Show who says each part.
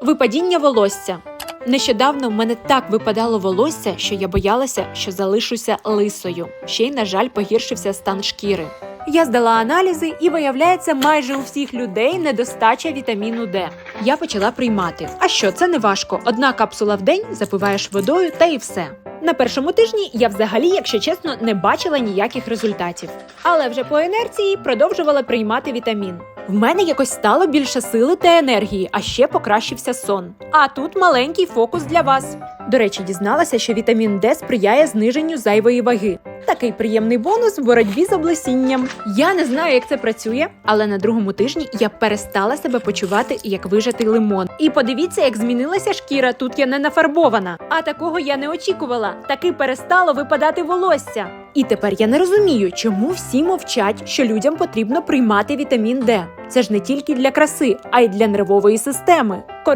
Speaker 1: Випадіння волосся. Нещодавно в мене так випадало волосся, що я боялася, що залишуся лисою. Ще й, на жаль, погіршився стан шкіри. Я здала аналізи, і виявляється, майже у всіх людей недостача вітаміну Д. Я почала приймати. А що, це не важко. Одна капсула в день запиваєш водою та і все. На першому тижні я взагалі, якщо чесно, не бачила ніяких результатів. Але вже по інерції продовжувала приймати вітамін. В мене якось стало більше сили та енергії, а ще покращився сон. А тут маленький фокус для вас. До речі, дізналася, що вітамін Д сприяє зниженню зайвої ваги. Такий приємний бонус в боротьбі з облесінням. Я не знаю, як це працює, але на другому тижні я перестала себе почувати як вижатий лимон. І подивіться, як змінилася шкіра. Тут я не нафарбована. А такого я не очікувала. Таки перестало випадати волосся. І тепер я не розумію, чому всі мовчать, що людям потрібно приймати вітамін Д. Це ж не тільки для краси, а й для нервової системи.